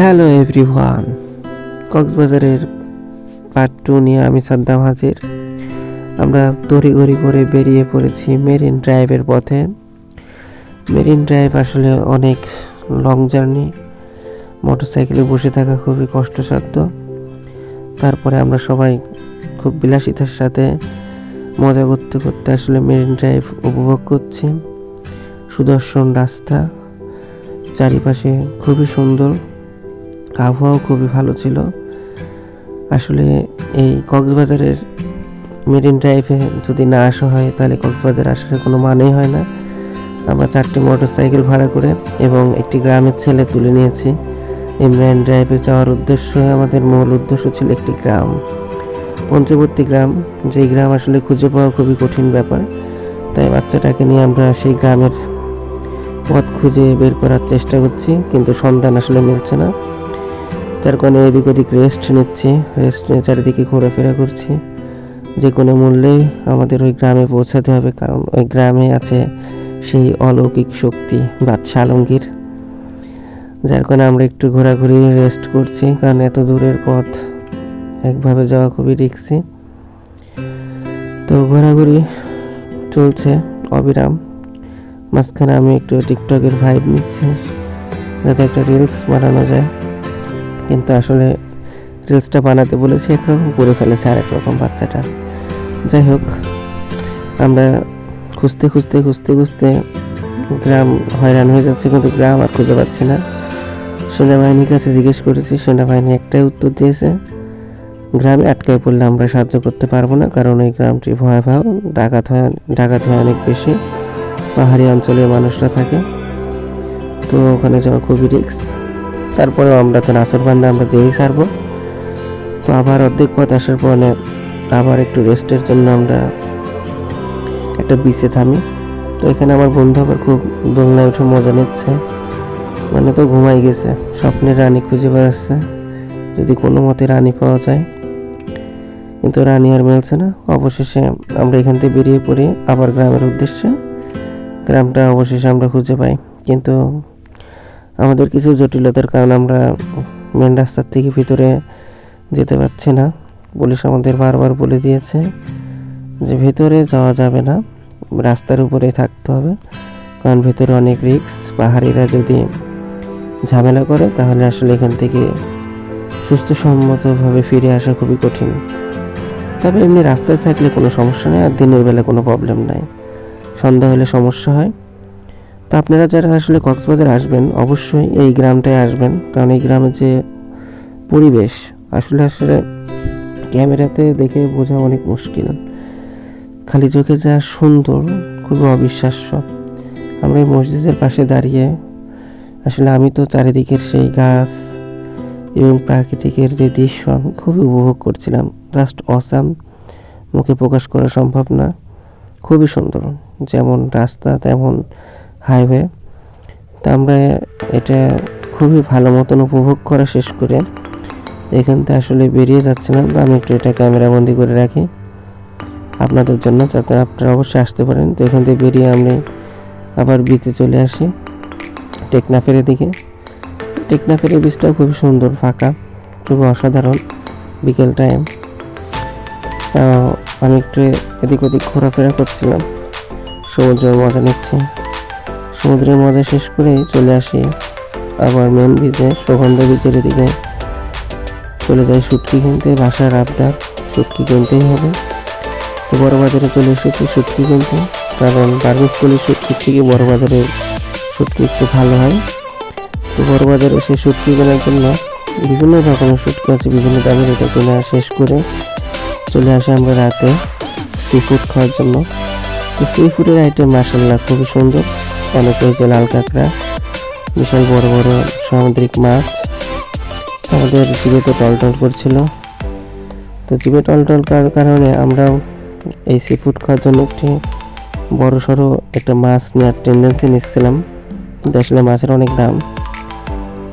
Hello everyone কক্সবাজারের part two নিয়ে আমি সাদ্দাম হাজির। আমরা তড়িঘড়ি করে বেরিয়ে পড়েছি মেরিন ড্রাইভের পথে। মেরিন ড্রাইভ আসলে অনেক লং জার্নি মোটরসাইকেলে বসে থাকা খুবই কষ্টসাধ্য। তারপরে আমরা সবাই খুব বিলাসিতার সাথে মজা করতে করতে আসলে মেরিন ড্রাইভ উপভোগ করছি। সুদর্শন রাস্তা, চারিপাশে খুবই সুন্দর। আবহাওয়া খুবই ভালো ছিল। আসলে এই কক্সবাজারের মেরিন ড্রাইভে যদি না আসা হয়, তাহলে কক্সবাজার আসার কোনো মানেই হয় না। আমরা চারটি মোটর সাইকেল ভাড়া করে এবং একটি গ্রামের ছেলে তুলে নিয়েছি। এই মেরিন ড্রাইভে যাওয়ার উদ্দেশ্য, আমাদের মূল উদ্দেশ্য ছিল একটি গ্রাম। পঞ্চবর্তী গ্রাম, যেই গ্রাম আসলে খুঁজে পাওয়া খুবই কঠিন ব্যাপার। তাই বাচ্চাটাকে নিয়ে আমরা সেই গ্রামের পথ খুঁজে বের করার চেষ্টা করছি, কিন্তু সন্ধান আসলে মিলছে না। যার কারণে এদিক ওদিক রেস্ট নিচ্ছি রেস্ট নিয়ে চারিদিকে ঘোরাফেরা করছি। যে কোনো মূল্যেই আমাদের ওই গ্রামে পৌঁছাতে হবে, কারণ ওই গ্রামে আছে সেই অলৌকিক শক্তি বাদশা আলমগীর। যার কারণে আমরা একটু ঘোরাঘুরি রেস্ট করছি, কারণ এত দূরের পথ, একভাবে যাওয়া খুবই রিক্সি তো ঘোরাঘুরি চলছে, অবিরাম। মাঝখানে আমি একটু টিকটকের ভাইব নিচ্ছি, যাতে একটা রিলস বানানো যায়। কিন্তু আসলে রিলসটা বানাতে বলেছি একরকম করে ফেলেছে আরেক রকম বাচ্চাটা। যাই হোক, আমরা খুঁজতে খুঁজতে খুঁজতে খুঁজতে গ্রাম হয়রান হয়ে যাচ্ছে, কিন্তু গ্রাম আর খুঁজে পাচ্ছি না। সেনাবাহিনীর কাছে জিজ্ঞেস করেছি, সেনাবাহিনী একটাই উত্তর দিয়েছে, গ্রামে আটকায় পড়লে আমরা সাহায্য করতে পারব না, কারণ এই গ্রামটি ভয়াবহ, ডাকাত হয় ডাকাত হয় অনেক বেশি। পাহাড়ি অঞ্চলের মানুষরা থাকে। তো ওখানে যাওয়া খুবই রিস্ক তারপরেও আমরা তো নাসর বান্ধা আমরা যেই সারবো তো আবার অর্ধেক পথ আসার পরে আবার একটু রেস্টের জন্য আমরা একটা বিচে থামি। তো এখানে আমার বন্ধু আবার খুব দোলনায় উঠে মজা নিচ্ছে। মানে তো ঘুমাই গেছে স্বপ্নের রানী খুঁজে বেড়াচ্ছে। যদি কোনো মতে রানী পাওয়া যায়। কিন্তু রানী আর মিলছে না। অবশেষে আমরা এখান থেকে বেরিয়ে পড়ি আবার গ্রামের উদ্দেশ্যে। গ্রামটা অবশেষে আমরা খুঁজে পাই। কিন্তু আমাদের কিছু জটিলতার কারণে আমরা মেন রাস্তার থেকে ভিতরে যেতে পারছি না। পুলিশ আমাদের বারবার বলে দিয়েছে যে ভেতরে যাওয়া যাবে না, রাস্তার উপরেই থাকতে হবে। কারণ ভেতরে অনেক রিস্ক, পাহাড়িরা যদি ঝামেলা করে, তাহলে আসলে এখান থেকে সুস্থসম্মতভাবে ফিরে আসা খুবই কঠিন। তবে এমনি রাস্তায় থাকলে কোনো সমস্যা নেই, আর দিনের বেলা কোনো প্রবলেম নাই। সন্ধ্যা হলে সমস্যা হয়। তো আপনারা যারা আসলে কক্সবাজার আসবেন, অবশ্যই এই গ্রামটায় আসবেন। কারণ এই গ্রামের যে পরিবেশ, আসলে আসলে ক্যামেরাতে দেখে বোঝা অনেক মুশকিল। খালি চোখে যা সুন্দর, খুবই অবিশ্বাস্য। আমরা এই মসজিদের পাশে দাঁড়িয়ে, আসলে আমি তো চারিদিকের সেই গাছ এবং প্রাকৃতিকের যে দৃশ্য আমি খুবই উপভোগ করছিলাম। জাস্ট অসাম, মুখে প্রকাশ করা সম্ভব না। খুবই সুন্দর। যেমন রাস্তা, তেমন হাইওয়ে তা আমরা এটা খুবই ভালো মতন উপভোগ করা শেষ করে এখান থেকে আসলে বেরিয়ে যাচ্ছিলাম তো আমি একটু এটা ক্যামেরা বন্দি করে রাখি। আপনাদের জন্য যাতে আপনারা অবশ্যই আসতে পারেন। তো এখান থেকে বেরিয়ে আমি আবার বিচে চলে আসি, টেকনাফের দিকে। টেকনাফের বিচটাও খুবই সুন্দর, ফাঁকা, খুবই অসাধারণ, বিকেল টাইম আমি একটু এদিক ওদিক ঘোরাফেরা করছিলাম, সমুদ্রের মজা নিচ্ছি। সমুদ্রের মজা শেষ করে চলে আসি। আবার মেন বিচে সুগন্ধ বিচের এদিকে চলে যাই শুটকি কিনতে, বাসার আবদার, শুটকি কিনতেই হবে। তো বড় বাজারে চলে এসেছি শুটকি কিনতে। কারণ বার্মিস কলি শুটকির থেকে বড় বাজারে শুটকি একটু ভালো হয়। তো বড় বাজারে সেই শুটকি কেনার জন্য বিভিন্ন রকমের শুটকি আছে, বিভিন্ন দামের এটা কেনা শেষ করে চলে আসে আমরা রাতে। সি ফুড খাওয়ার জন্য। তো সি ফুডের আইটেম মাসাল্লাহ খুবই সুন্দর। অনেক হয়েছে লাল কাঁকড়া, বিশাল বড় বড় সামুদ্রিক মাছ। আমাদের জিভে তো টলটল করছিল। তো জিভে টলটল করার কারণে আমরাও এই সি ফুড খাওয়ার জন্য একটি বড় সড়ো একটা মাছ নেওয়ার টেন্ডেন্সি নিচ্ছিলাম। কিন্তু আসলে মাছের অনেক দাম।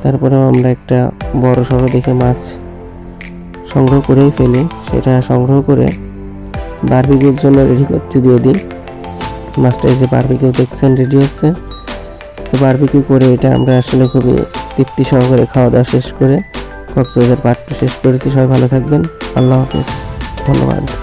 তারপরেও আমরা একটা বড় সড়ো দেখে মাছ সংগ্রহ করেই ফেলি। সেটা সংগ্রহ করে বারবিকিউর জন্য রেডি করতে দিয়ে দিই। মাছটা এই যে বারবিকিউ দেখছেন রেডি হচ্ছে। তো বারবিকিউ করে এটা আমরা আসলে খুবই তৃপ্তি সহকারে খাওয়া দাওয়া শেষ করে, কক্সবাজার পাঠটা শেষ করেছি। সবাই ভালো থাকবেন। আল্লাহ হাফিজ। ধন্যবাদ।